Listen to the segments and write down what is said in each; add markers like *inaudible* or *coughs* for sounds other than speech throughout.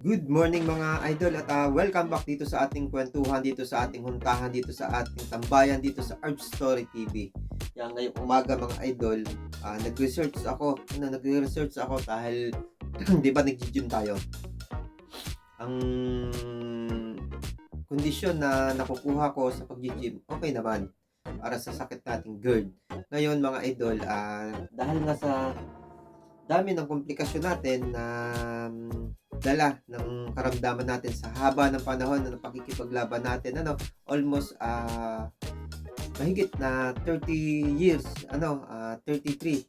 Good morning mga idol at ah, welcome back dito sa ating kwentuhan, dito sa ating huntahan, dito sa ating tambayan, dito sa Art Story TV. Yan ngayong umaga mga idol, ah, nag-research ako, ano, nag-research ako dahil *clears throat* di ba nag-gym tayo? Ang kondisyon na nakukuha ko sa pag-gym, okay naman para sa sakit nating GERD. Ngayon mga idol, ah, dahil nga sa dami ng komplikasyon natin na um, dala ng karamdaman natin sa haba ng panahon ng pakikipaglaban natin ano almost ah mahigit na 30 years ano ah, 33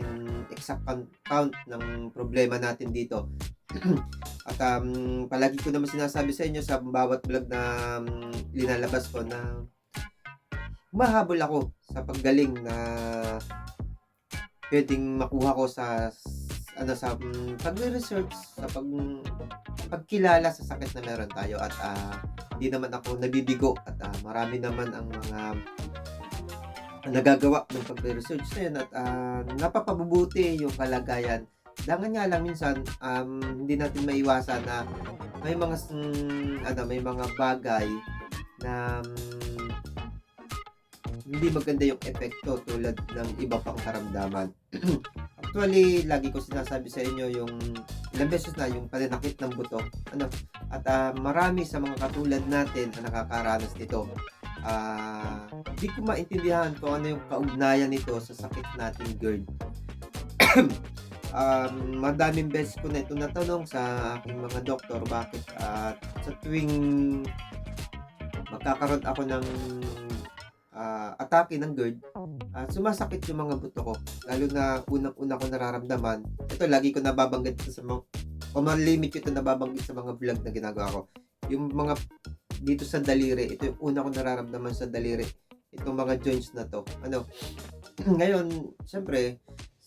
in exact count, ng problema natin dito. *clears throat* At um, palagi ko naman sinasabi sa inyo sa bawat vlog na um, linalabas ko na humahabol ako sa paggaling na pwedeng makuha ko sa ano sa um, pagre-research sa pag pagkilala sa sakit na meron tayo at ah, hindi naman ako nabibigo at ah, marami naman ang mga nagagawa ng pagre-research na yun at ah, napapabubuti yung kalagayan. Dangan nga lang minsan um, hindi natin maiwasan na may mga mm, ano may mga bagay na mm, hindi maganda yung epekto tulad ng iba pang karamdaman. *clears throat* Actually, lagi ko sinasabi sa inyo yung ilang beses na yung pananakit ng buto. Ano? At ah, marami sa mga katulad natin ang nakakaranas nito. Ah, di ko maintindihan kung ano yung kaugnayan nito sa sakit nating GERD. *coughs* um, madaming beses ko na ito natanong sa aking mga doktor bakit at sa tuwing magkakaroon ako ng ah, atake ng GERD, ah, sumasakit yung mga buto ko. Lalo na unang-una ko nararamdaman. Ito, lagi ko nababanggit ito sa mga, malimit ko ito nababanggit sa mga vlog na ginagawa ko. Yung mga dito sa daliri, ito yung una ko nararamdaman sa daliri. Itong mga joints na to. Ano? *clears throat* Ngayon, syempre,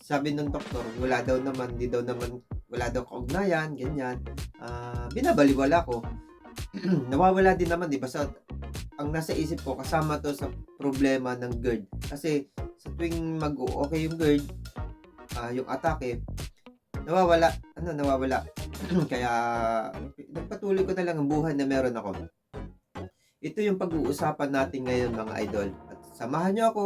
sabi ng doktor, wala daw naman, di daw naman, wala daw kaugnayan, ganyan. Ah, binabaliwala ko. *clears throat* Nawawala din naman, di ba? Sa, ang nasa isip ko, kasama to sa problema ng GERD. Kasi sa tuwing mag-okay yung GERD, ah, yung atake, nawawala, ano, nawawala. *clears throat* Kaya, nagpatuloy ko na lang ang buhay na meron ako. Ito yung pag-uusapan natin ngayon mga idol. At samahan nyo ako,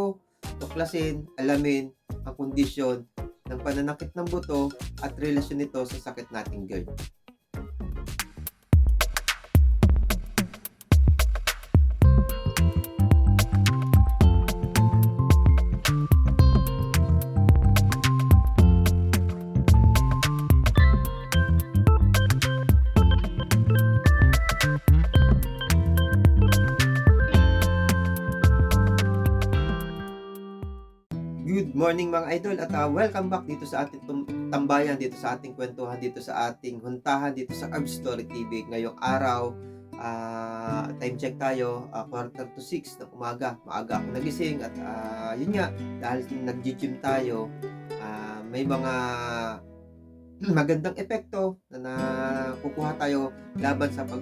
tuklasin, alamin ang kondisyon ng pananakit ng buto at relasyon nito sa sakit nating GERD. Morning mga idol at ah, welcome back dito sa ating tambayan, dito sa ating kwentuhan, dito sa ating huntahan, dito sa Arb Story TV. Ngayong araw, ah, time check tayo, ah, quarter to 6 ng umaga. Maaga ako nagising at ah, yun nga, dahil nag-gym tayo, ah, may mga *clears throat* magandang epekto na nakukuha tayo laban sa pag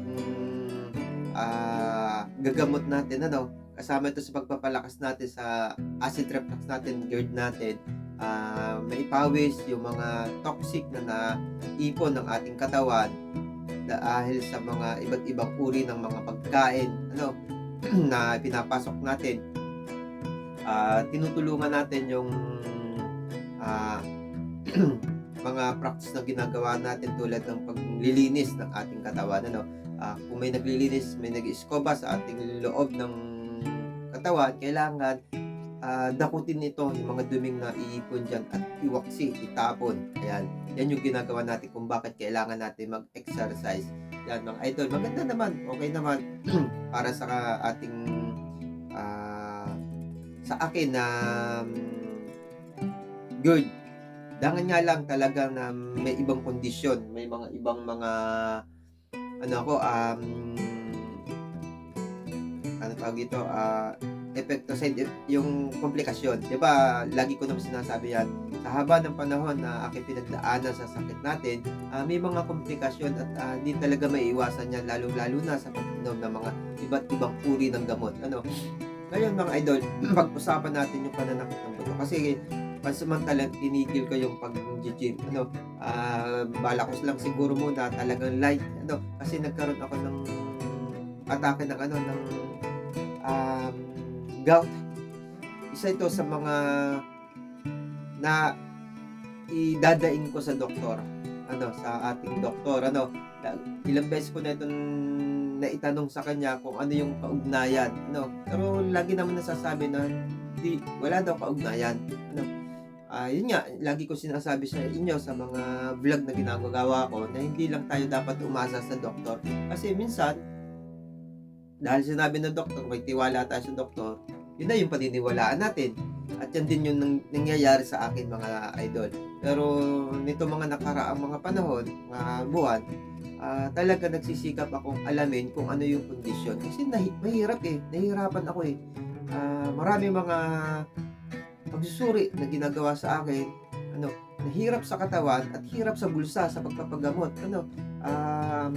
ah, gagamot natin ano kasama ito sa pagpapalakas natin sa acid reflux natin, GERD natin, ah may pawis yung mga toxic na naipon ng ating katawan dahil sa mga iba't ibang uri ng mga pagkain ano *clears throat* na pinapasok natin. Ah, tinutulungan natin yung ah, *clears throat* mga practice na ginagawa natin tulad ng paglilinis ng ating katawan ano Ah, kung may naglilinis, may nag-iskoba sa ating loob ng katawan, kailangan ah, dakutin nito yung mga duming na iipon dyan at iwaksi, itapon. Ayan. Yan yung ginagawa natin kung bakit kailangan natin mag-exercise. Yan mga idol. Maganda naman. Okay naman. *clears throat* para sa ating ah, sa akin na um, good. Dangan nga lang talaga na may ibang kondisyon. May mga ibang mga ano ako, um, ano tawag ito, ah, epekto sa yung komplikasyon. 'Di ba? Lagi ko naman sinasabi yan. Sa haba ng panahon na aking pinagdaanan sa sakit natin, ah, may mga komplikasyon at ah, hindi talaga maiiwasan yan lalo-lalo na sa pag-inom ng mga iba't ibang uri ng gamot. Ano? Ngayon mga idol, *clears throat* pag-usapan natin yung pananakit ng buto kasi pansamantalang tinigil ko yung pag-gym. Ano, ah bala ko lang siguro muna talagang light. Ano, kasi nagkaroon ako ng atake ng ano, ng um, gout. Isa ito sa mga na idadaing ko sa doktor. Ano, sa ating doktor. Ano, ilang beses ko na itong naitanong sa kanya kung ano yung kaugnayan. Ano, pero lagi naman nasasabi na di, wala daw kaugnayan. Ano, ah yun nga, lagi ko sinasabi sa inyo sa mga vlog na ginagawa ko na hindi lang tayo dapat umasa sa doktor. Kasi minsan, dahil sinabi ng doktor, may tiwala tayo sa doktor, yun na yung paniniwalaan natin. At yan din yung nang- nangyayari sa akin mga idol. Pero nito mga nakaraang mga panahon, mga buwan, ah, talaga nagsisikap akong alamin kung ano yung kondisyon. Kasi nahi- mahirap eh. Nahihirapan ako eh. Ah, marami mga pagsusuri na ginagawa sa akin. Ano, nahirap sa katawan at hirap sa bulsa sa pagpapagamot. Ano, um,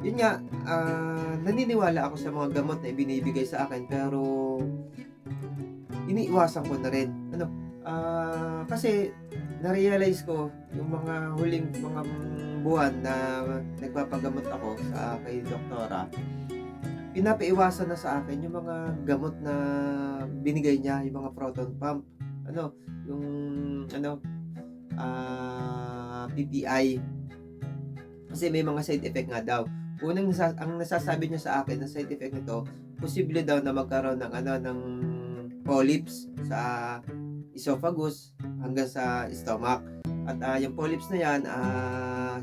yun nga, ah, naniniwala ako sa mga gamot na ibinibigay sa akin pero iniiwasan ko na rin. Ano, ah, kasi na-realize ko yung mga huling mga buwan na nagpapagamot ako sa kay doktora, pinapaiwasan na sa akin yung mga gamot na binigay niya, yung mga proton pump, ano, yung ano, ah, PPI. Kasi may mga side effect nga daw. Unang nasa- ang nasasabi niya sa akin na side effect nito, posible daw na magkaroon ng ano ng polyps sa esophagus hanggang sa stomach. At ah, yung polyps na yan, ah,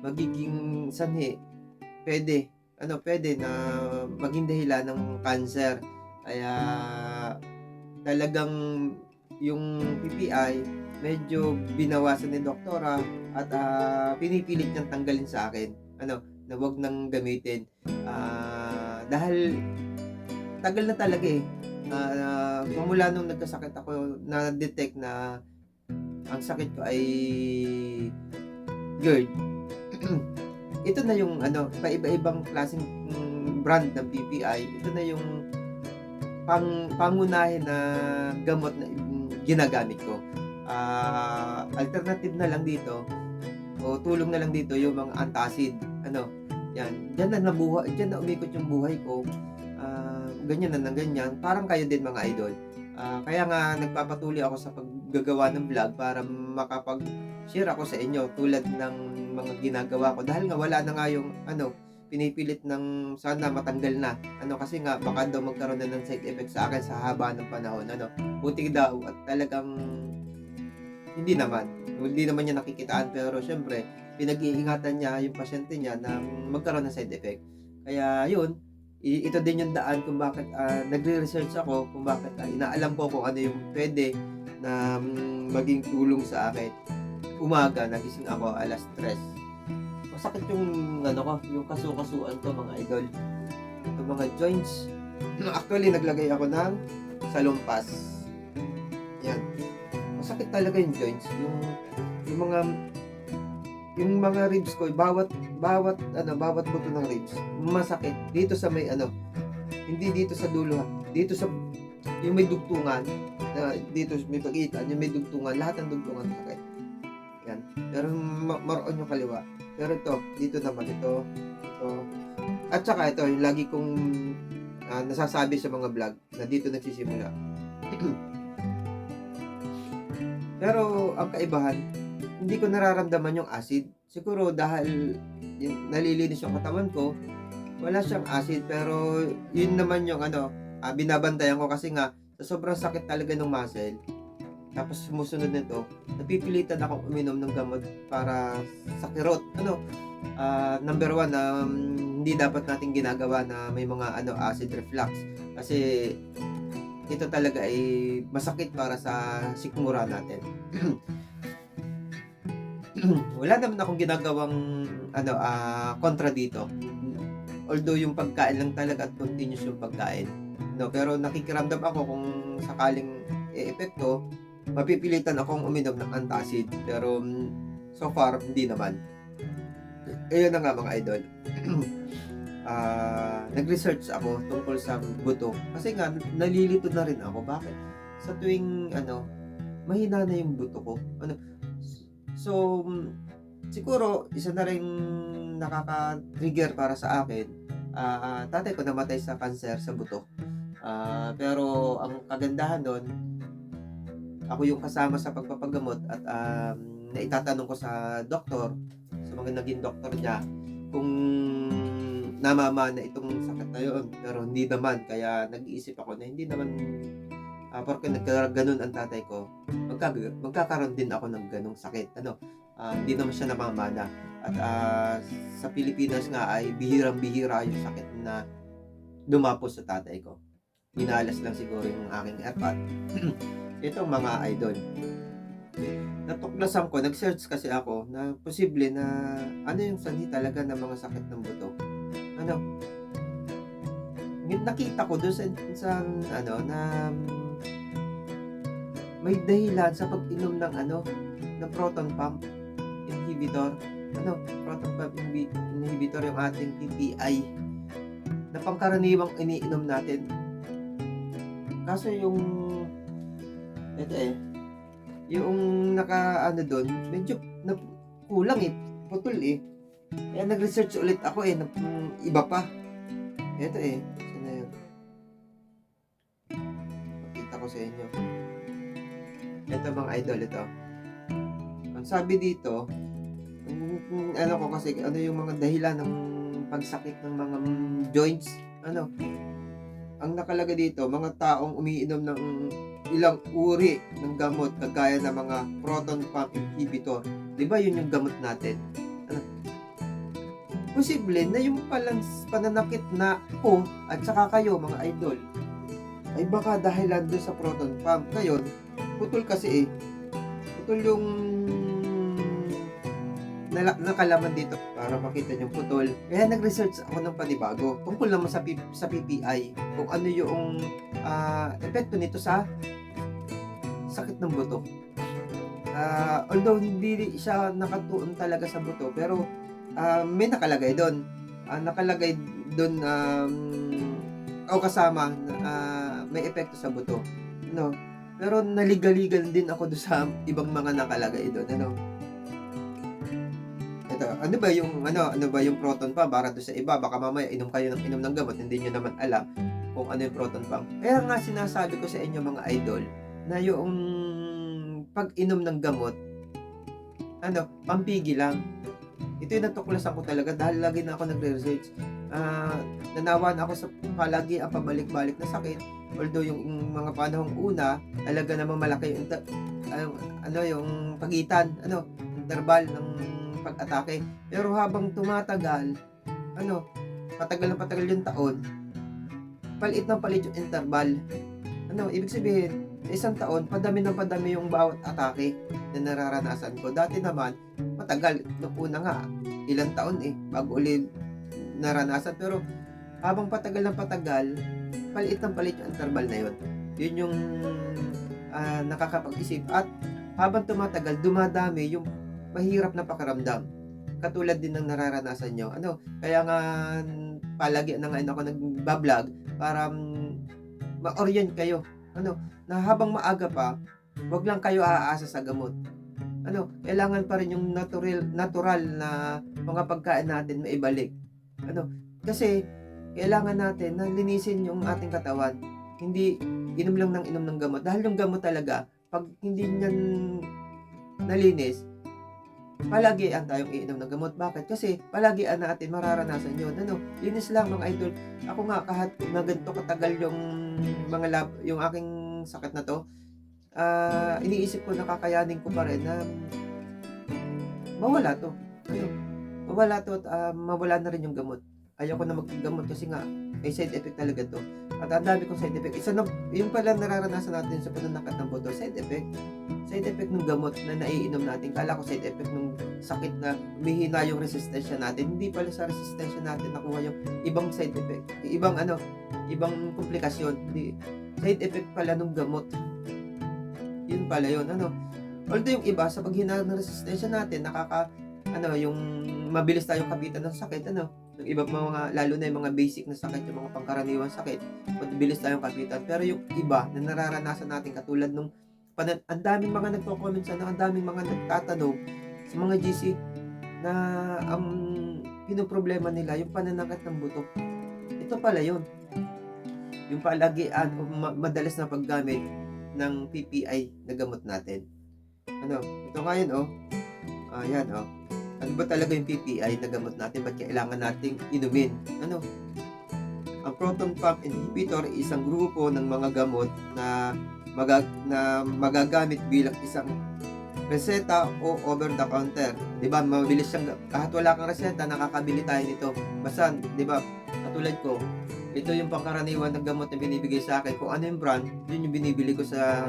magiging sanhi, pwede, ano, pwede na maging dahilan ng cancer. Kaya talagang yung PPI medyo binawasan ni doktora at ah, pinipilit niyang tanggalin sa akin. Ano, na wag nang gamitin. Ah, dahil tagal na talaga eh. Ah, mula nung nagkasakit ako, na-detect na ang sakit ko ay GERD. *clears throat* Ito na yung ano, iba-ibang klaseng brand ng PPI. Ito na yung pang pangunahin na gamot na ginagamit ko. Ah, alternative na lang dito o tulong na lang dito yung mga antacid. Ano, yan. Diyan na nabuhay, diyan na umikot yung buhay ko. Ah, ganyan na ng ganyan. Parang kayo din mga idol. Ah, kaya nga nagpapatuloy ako sa paggagawa ng vlog para makapag-share ako sa inyo tulad ng mga ginagawa ko dahil nga wala na nga yung ano pinipilit ng sana matanggal na ano kasi nga baka daw magkaroon na ng side effect sa akin sa haba ng panahon ano buti daw at talagang hindi naman hindi naman niya nakikitaan pero syempre pinag-iingatan niya yung pasyente niya na magkaroon ng side effect. Kaya yun ito din yung daan kung bakit ah, nagre-research ako kung bakit ah, inaalam ko kung ano yung pwede na mm, maging tulong sa akin. Umaga nagising ako alas 3 masakit yung ano ko yung kasukasuan ko mga idol. Yung mga joints. Actually naglagay ako ng salumpas. Yan. Masakit talaga yung joints. Yung yung mga yung mga ribs ko bawat bawat ano bawat buto ng ribs masakit dito sa may ano hindi dito sa dulo dito sa yung may dugtungan na dito may pagitan yung may dugtungan lahat ng dugtungan sakit yan. Pero ma- maroon yung kaliwa. Pero ito dito naman ito ito. At saka ito yung lagi kong ah, nasasabi sa mga vlog na dito nagsisimula. *clears throat* Pero ang kaibahan hindi ko nararamdaman yung acid. Siguro dahil yung nalilinis yung katawan ko, wala siyang acid. Pero yun naman yung ano, ah, binabantayan ko kasi nga, sa sobrang sakit talaga ng muscle, tapos sumusunod nito, napipilitan akong uminom ng gamot para sa kirot. Ano, ah, number one, na hindi dapat natin ginagawa na may mga ano acid reflux. Kasi ito talaga ay masakit para sa sikmura natin. *clears throat* *clears throat* wala naman akong ginagawang ano ah kontra dito. Although yung pagkain lang talaga at continuous yung pagkain. No, pero nakikiramdam ako kung sakaling e-epekto, mapipilitan akong uminom ng antacid. Pero mm, so far hindi naman. Ayun na nga mga idol. *clears throat* Ah, nag-research ako tungkol sa buto kasi nga nalilito na rin ako bakit sa tuwing ano mahina na yung buto ko. Ano? So, mm, siguro, isa na rin nakaka-trigger para sa akin. Ah, tatay ko namatay sa cancer sa buto. Ah, pero ang kagandahan doon, ako yung kasama sa pagpapagamot at um, naitatanong ko sa doktor, sa mga naging doktor niya, kung namamana itong sakit na yun. Pero hindi naman, kaya nag-iisip ako na hindi naman Ah, porque nagkaganon ang tatay ko, magkag magkakaroon din ako ng ganong sakit. Ano, ah, hindi naman siya namamana. At ah, sa Pilipinas nga ay bihirang-bihira yung sakit na dumapos sa tatay ko. Minalas lang siguro yung aking airpot. *clears throat* Itong mga idol. Natuklasan ko, nag-search kasi ako na posible na ano yung sanhi talaga ng mga sakit ng buto. Ano, nakita ko doon sa, sa ano na may dahilan sa pag-inom ng ano ng proton pump inhibitor ano proton pump inhi- inhibitor yung ating PPI na pangkaraniwang iniinom natin. Kaso yung ito eh yung naka ano doon medyo na, kulang eh putol eh. Kaya nag-research ulit ako eh ng iba pa. Ito eh saan na yun? Pakita ko sa inyo ito mga idol, ito. Ang sabi dito, mm, ano ko kasi, ano yung mga dahilan ng pagsakit ng mga joints, ano, ang nakalagay dito, mga taong umiinom ng ilang uri ng gamot kagaya ng mga proton pump inhibitor. Di ba yun yung gamot natin? Ano? Posible na yung palang pananakit na ko at saka kayo mga idol ay baka dahilan doon sa proton pump. Ngayon, putol kasi eh. Putol yung nala- nakalaman dito para makita yung putol. Kaya nag-research ako ng panibago tungkol naman sa, P- sa PPI kung ano yung ah, epekto nito sa sakit ng buto. Ah, although hindi siya nakatuon talaga sa buto pero ah, may nakalagay doon. Ah, nakalagay doon um, o kasama na ah, may epekto sa buto. No? Pero naligaligan din ako doon sa ibang mga nakalagay doon. Ano? Ito, ano ba yung ano, ano ba yung proton pump para doon sa iba? Baka mamaya inom kayo ng inom ng gamot, hindi niyo naman alam kung ano yung proton pump. Kaya nga sinasabi ko sa inyo mga idol na yung pag-inom ng gamot ano, pampigi lang. Ito yung natuklasan ko talaga dahil lagi na ako nagre-research. Ah, nanawan ako sa palagi ang pabalik-balik na sakit. Although yung mga panahong una, talaga namang malaki yung ano, ano yung pagitan, ano, interval ng pag-atake. Pero habang tumatagal, ano, patagal na patagal yung taon, palit ng palit yung interval. Ano, ibig sabihin, isang taon, padami ng padami yung bawat atake na nararanasan ko. Dati naman, matagal. Nung una nga, ilang taon eh, bago ulit naranasan. Pero, habang patagal ng patagal, palit ng palit yung interval na yun. Yun yung ah, nakakapag-isip. At habang tumatagal, dumadami yung mahirap na pakaramdam. Katulad din ng nararanasan nyo. Ano, kaya nga palagi na ngayon ako nagbablog para mm, ma-orient kayo. Ano, na habang maaga pa, wag lang kayo aasa sa gamot. Ano, kailangan pa rin yung natural natural na mga pagkain natin maibalik. Ano, kasi kailangan natin na linisin yung ating katawan. Hindi inom lang ng inom ng gamot. Dahil yung gamot talaga, pag hindi niyan nalinis, palagi ang tayong iinom ng gamot. Bakit? Kasi palagi ang natin mararanasan yun. Ano, linis lang mga idol. Ako nga kahit na ganito katagal yung mga lab, yung aking sakit na to, ah iniisip ko nakakayanin ko pa rin na mawala to. Ano, mawala to at ah, mawala na rin yung gamot. Ayoko na maggamot kasi nga may side effect talaga to. At ang dami kong side effect. Isa na, yung pala nararanasan natin sa pananakit ng buto, side effect. Side effect ng gamot na naiinom natin. Kala ko side effect ng sakit na humihina yung resistensya natin. Hindi pala sa resistensya natin nakuha yung ibang side effect. Ibang ano, ibang komplikasyon. Hindi. Side effect pala ng gamot. Yun pala yun. Ano, although yung iba, sa paghina ng resistensya natin, nakaka, ano, yung mabilis tayong kapitan ng sakit, ano, yung iba mga, lalo na yung mga basic na sakit, yung mga pangkaraniwang sakit, mabilis tayong kapitan. Pero yung iba na nararanasan natin katulad nung panan ang daming mga nagko-comment sa ang daming mga nagtatanong sa mga GC na ang pinoproblema nila yung pananakit ng buto. Ito pala yun. Yung palagian o ma- madalas na paggamit ng PPI na gamot natin. Ano, ito nga yun, oh. Ayan, oh. Ano ba talaga yung PPI na gamot natin? Ba't kailangan nating inumin? Ano? Ang proton pump inhibitor ay isang grupo ng mga gamot na magag na magagamit bilang isang reseta o over the counter. 'Di ba? Mabilis siyang kahit wala kang reseta, nakakabili tayo nito. Basta, 'di ba? Katulad ko, ito yung pangkaraniwan ng gamot na binibigay sa akin. Kung ano yung brand, yun yung binibili ko sa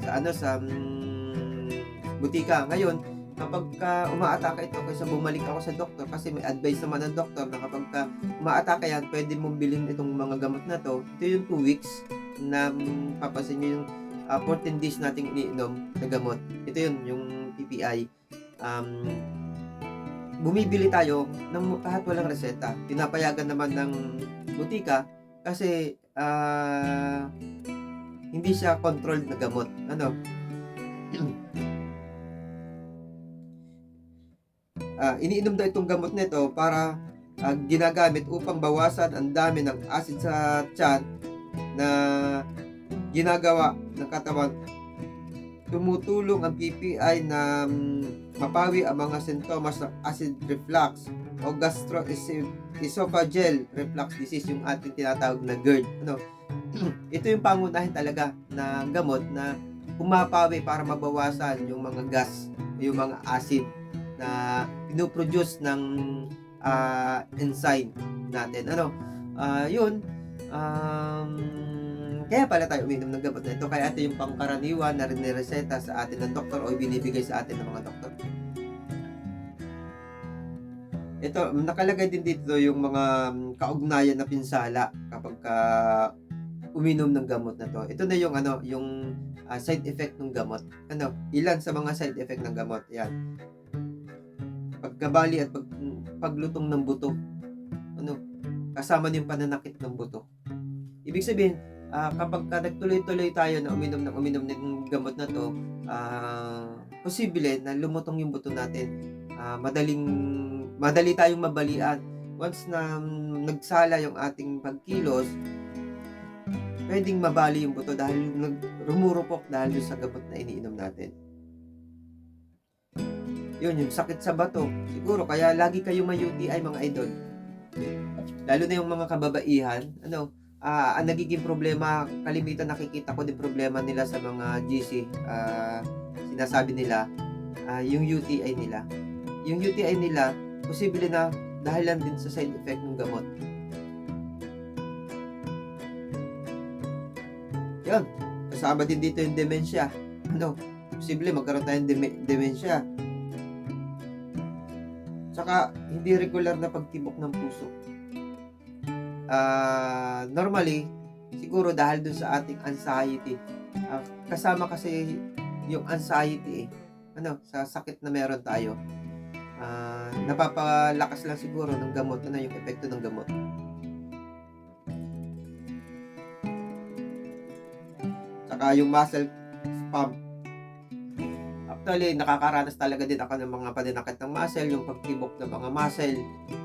sa ano sa mm, butika. Ngayon, kapag ka umaatake ito kaysa bumalik ako sa doktor kasi may advice naman ng doktor na kapag ka umaatake yan, pwede mong bilhin itong mga gamot na to. Ito yung 2 weeks na mm, papasin nyo yung ah, 14 days nating iniinom na gamot. Ito yun, yung PPI. Um, bumibili tayo ng kahit walang reseta. Pinapayagan naman ng butika kasi ah, hindi siya controlled na gamot. Ano? *clears throat* Ah, iniinom daw itong gamot nito para ah, ginagamit upang bawasan ang dami ng acid sa tiyan na ginagawa ng katawan. Tumutulong ang PPI na mm, mapawi ang mga sintomas ng acid reflux o gastroesophageal reflux disease yung ating tinatawag na GERD. Ano? *clears throat* Ito yung pangunahin talaga na gamot na pumapawi para mabawasan yung mga gas, yung mga acid na pinoproduce ng ah, enzyme natin. Ano? Ah, yun. Um, kaya pala tayo uminom ng gamot na ito. Kaya ito yung pangkaraniwan na reseta sa atin ng doktor o binibigay sa atin ng mga doktor. Ito, nakalagay din dito yung mga mm, kaugnayan na pinsala kapag ka uminom ng gamot na to. Ito na yung ano, yung ah, side effect ng gamot. Ano, ilan sa mga side effect ng gamot. Yan. Pagkabali at pag, paglutong ng buto. Ano, kasama yung pananakit ng buto. Ibig sabihin, ah, kapag ka nagtuloy-tuloy tayo na uminom ng uminom ng gamot na to, ah, posible na lumutong yung buto natin. Ah, madaling madali tayong mabalian. Once na mm, nagsala yung ating pagkilos, pwedeng mabali yung buto dahil nag, rumurupok dahil sa gamot na iniinom natin. Yun, yung sakit sa bato. Siguro, kaya lagi kayo may UTI mga idol. Lalo na yung mga kababaihan, ano, ah ang nagiging problema, kalimitan nakikita ko din problema nila sa mga GC, ah, sinasabi nila, ah, yung UTI nila. Yung UTI nila, posible na dahilan din sa side effect ng gamot. Yun, kasama din dito yung dementia. Ano, posible magkaroon tayong deme- dementia. Tsaka, hindi regular na pagtibok ng puso. Ah, normally, siguro dahil dun sa ating anxiety. Ah, kasama kasi yung anxiety eh. Ano, sa sakit na meron tayo. Ah, napapalakas lang siguro ng gamot. Ano yung epekto ng gamot? Tsaka yung muscle pump. Actually, nakakaranas talaga din ako ng mga paninakit ng muscle, yung pagtibok ng mga muscle,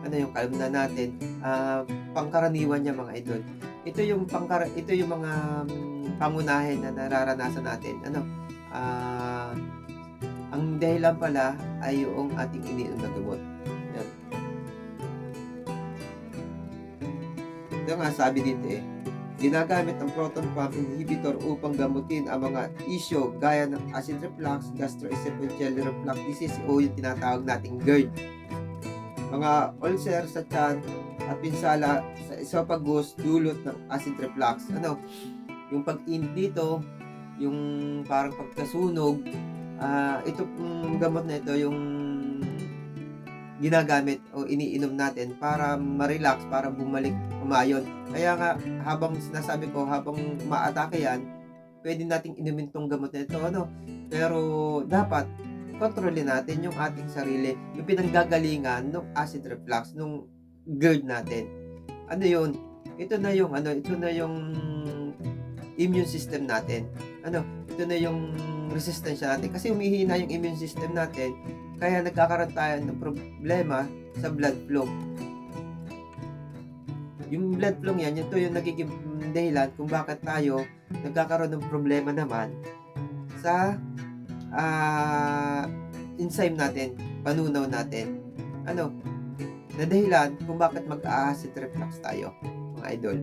ano yung kalmna natin. Ah, pangkaraniwan niya mga idol. Ito yung pangkar ito yung mga mm, pangunahin na nararanasan natin. Ano? Ah, ang dahilan pala ay yung ating iniinom na gamot. Yan. Ito nga sabi dito eh. Ginagamit ang proton pump inhibitor upang gamutin ang mga isyo gaya ng acid reflux, gastroesophageal reflux disease o yung tinatawag nating GERD. Mga ulcer sa tiyan at pinsala sa esophagus dulot ng acid reflux. Ano? Yung pag-init dito, yung parang pagkasunog, ah ito pong gamot na ito yung ginagamit o iniinom natin para ma-relax, para bumalik, umayon. Kaya nga, habang sinasabi ko, habang umaatake yan, pwede nating inumin tong gamot na ito, ano? Pero, dapat, kontrolin natin yung ating sarili, yung pinanggagalingan ng acid reflux, nung GERD natin. Ano yun? Ito na yung, ano, ito na yung immune system natin. Ano, ito na yung resistensya natin kasi humihina yung immune system natin kaya nagkakaroon tayo ng problema sa blood flow. Yung blood flow yan, ito yung nagiging dahilan kung bakit tayo nagkakaroon ng problema naman sa ah, enzyme natin, panunaw natin. Ano, na dahilan kung bakit mag-acid reflux tayo, mga idol.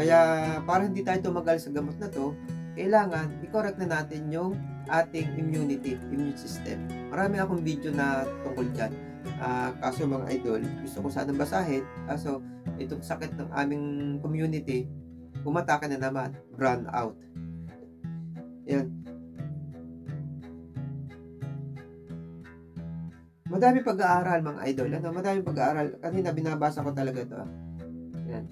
Kaya para hindi tayo tumagal sa gamot na to, kailangan i-correct na natin yung ating immunity, immune system. Marami akong video na tungkol dyan. Ah, kaso mga idol, gusto ko sanang basahin. Kaso itong sakit ng aming community, umatake na naman, brown out. Yan. Madami pag-aaral mga idol. Ano, madami pag-aaral. Kanina binabasa ko talaga to. ah. Yan.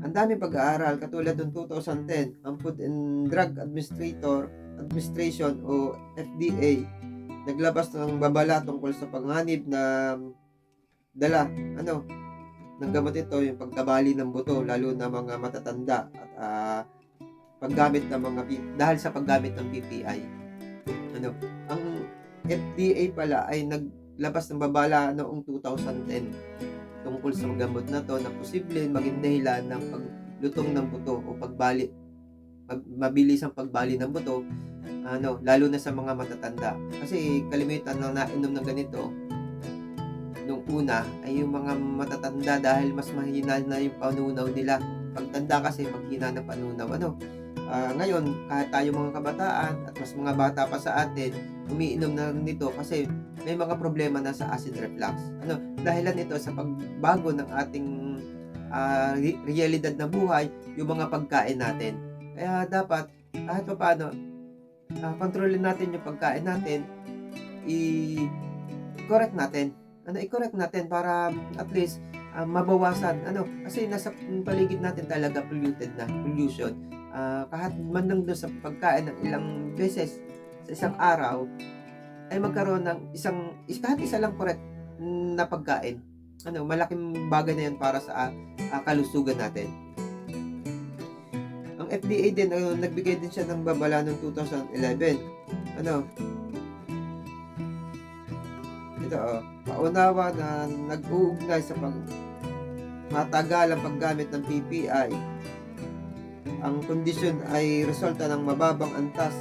Ang dami pag-aaral katulad ng 2010, ang Food and Drug Administrator Administration o FDA naglabas ng babala tungkol sa panganib na dala ano ng gamot ito yung pagkabali ng buto lalo na mga matatanda at ah, paggamit ng mga dahil sa paggamit ng PPI ano ang FDA pala ay naglabas ng babala noong 2010 tungkol sa gamot na to na posible maging dahilan ng paglutong ng buto o pagbali pag, mabilis ang pagbali ng buto ano lalo na sa mga matatanda. Kasi kalimitan na nainom ng ganito nung una ay yung mga matatanda dahil mas mahina na yung panunaw nila. Pagtanda kasi maghina na panunaw ano. Ah, ngayon kahit tayo mga kabataan at mas mga bata pa sa atin umiinom na nito kasi may mga problema na sa acid reflux. Ano dahilan ito sa pagbago ng ating re- realidad na buhay yung mga pagkain natin kaya dapat kahit pa paano ah, kontrolin natin yung pagkain natin. I-correct natin. Ano i-correct natin para at least ah, mabawasan. Ano kasi nasa paligid natin talaga polluted na pollution. Ah, kahit man lang doon sa pagkain ng ilang beses sa isang araw ay magkaroon ng isang is- kahit isa lang correct na pagkain. Ano malaking bagay na yan para sa ah, kalusugan natin FDA din ano, nagbigay din siya ng babala noong 2011 ano? Ito oh paunawa na nag-uugnay sa pag matagalang paggamit ng PPI ang kondisyon ay resulta ng mababang antas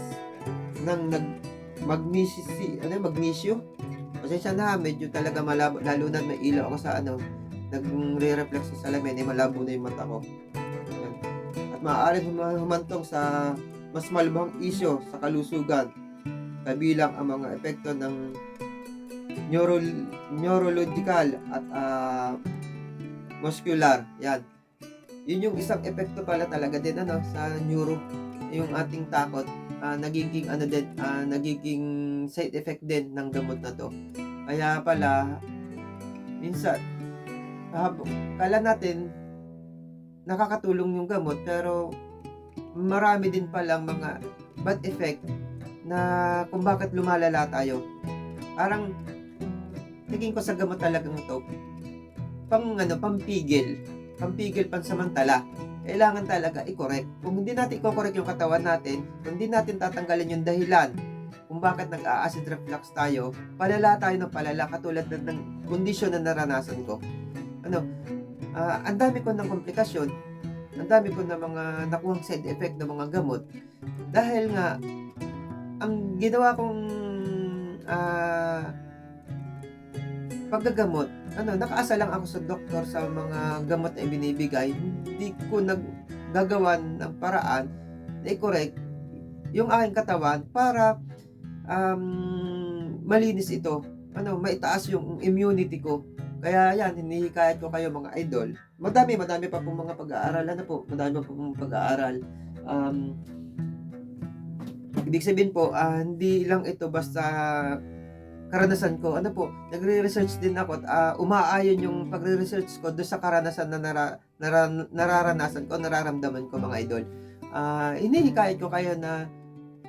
ng nag magnesi ano yun, magnesyo pasensya na medyo talaga malabo lalo na may ilaw ako sa ano nagre-reflex sa salamin eh malabo na yung mata ko. At maaaring hum- humantong sa mas malubhang isyo sa kalusugan kabilang ang mga epekto ng neuro, neurological at ah, muscular. Yan. Yun yung isang epekto pala talaga din ano sa neuro yung ating takot ah, nagiging ano din ah, nagiging side effect din ng gamot na to. Kaya pala minsan hab- kala natin nakakatulong yung gamot pero marami din palang mga bad effect na kung bakit lumalala tayo parang tingin ko sa gamot talagang to pang ano pampigil pampigil pansamantala, kailangan talaga i-correct. Kung hindi natin i-correct yung katawan natin, kung hindi natin tatanggalin yung dahilan kung bakit nag-acid reflux tayo, palala tayo ng palala katulad ng, ng kondisyon na naranasan ko. Ano, ah, ang dami ko ng komplikasyon, ang dami ko ng mga nakuhang side effect ng mga gamot dahil nga ang ginawa kong ah, paggagamot ano, nakaasa lang ako sa doktor sa mga gamot na ibinibigay. Hindi ko naggagawan ng paraan na i-correct yung aking katawan para um, malinis ito. Ano, maitaas yung immunity ko. Kaya yan, hinihikayat ko kayo mga idol. Madami, madami pa pong mga pag-aaral. Ano po? Madami pa pong pag-aaral. Um, ibig sabihin po, ah, hindi lang ito basta karanasan ko. Ano po, nagre-research din ako at ah, umaayon yung pagre-research ko doon sa karanasan na nara, nara- nararanasan ko, nararamdaman ko mga idol. Ah, inihikayat ko kayo na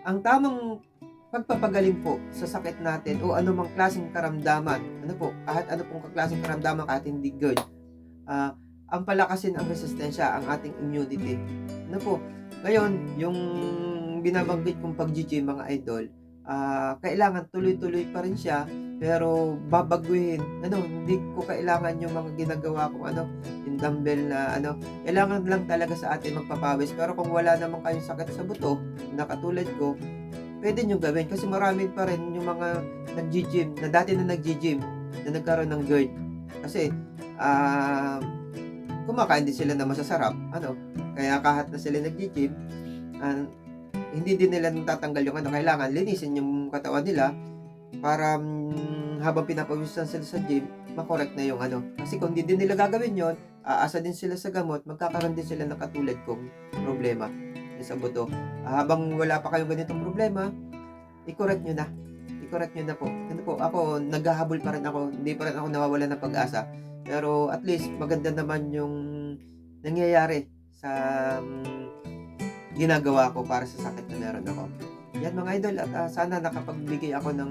ang tamang pagpapagaling po sa sakit natin o anumang klaseng karamdaman, ano po, kahit ano pong klaseng karamdaman kahit hindi good, ah, ang palakasin ang resistensya, ang ating immunity. Ano po? Ngayon, yung binabanggit kong pag-gym mga idol, ah, kailangan tuloy-tuloy pa rin siya pero babaguhin. Ano, hindi ko kailangan yung mga ginagawa kong ano, yung dumbbell na ano, kailangan lang talaga sa atin magpapawis. Pero kung wala naman kayong sakit sa buto, na katulad ko, pwede nyo gawin kasi marami pa rin yung mga nag-gym, na dati na nag-gym, na nagkaroon ng GERD. Kasi, ah, kumakain din sila na masasarap, ano, kaya kahit na sila nag-gym, ah, hindi din nila natatanggal yung ano, kailangan linisin yung katawan nila para mm, habang pinapawisan sila sa gym, makorek na yung ano. Kasi kung hindi din nila gagawin yon, aasa din sila sa gamot, magkakaroon din sila ng katulad kong problema yung sa buto. Ah, habang wala pa kayong ganitong problema, i-correct nyo na. I-correct nyo na po. Ano po, ako, naghahabol pa rin ako. Hindi pa rin ako nawawala ng pag-asa. Pero at least, maganda naman yung nangyayari sa mm, ginagawa ko para sa sakit na meron ako. Yan mga idol, at ah, sana nakapagbigay ako ng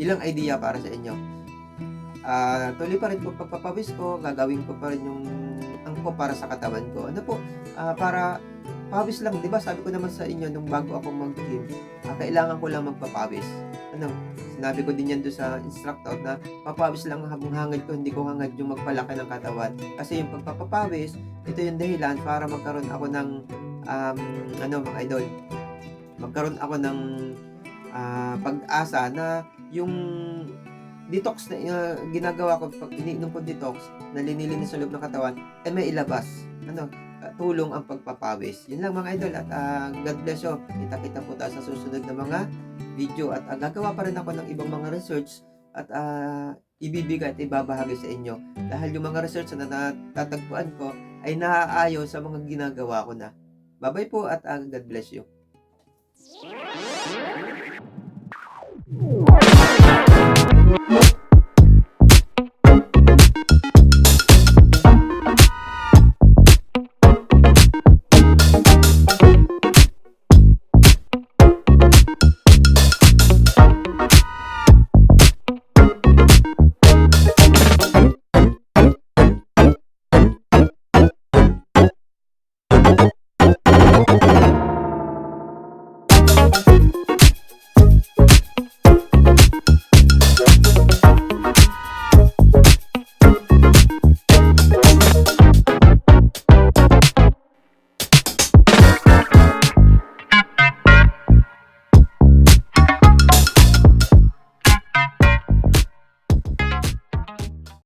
ilang idea para sa inyo. Ah, tuloy pa rin po pagpapawis ko, gagawin ko pa rin yung angko para sa katawan ko. Ano po, ah, para pawis lang, 'di ba? Sabi ko naman sa inyo nung bago ako mag-gym, ah, kailangan ko lang magpapawis. Ano, sinabi ko din yan doon sa instructor na papawis lang habang hangad ko, hindi ko hangad yung magpalaki ng katawan. Kasi yung pagpapawis, ito yung dahilan para magkaroon ako ng um, ano mga idol, magkaroon ako ng ah, pag-asa na yung detox na uh, ginagawa ko pag iniinom ko detox na linilinis sa loob ng katawan eh may ilabas. Ano uh, tulong ang pagpapawis. Yun lang mga idol at ah, God bless you. Kita kita po tayo sa susunod na mga video. At ah, gagawa pa rin ako ng ibang mga research at ah, ibibigay at ibabahagi sa inyo. Dahil yung mga research na natatagpuan ko ay naaayon sa mga ginagawa ko na. Bye bye po at ah, God bless you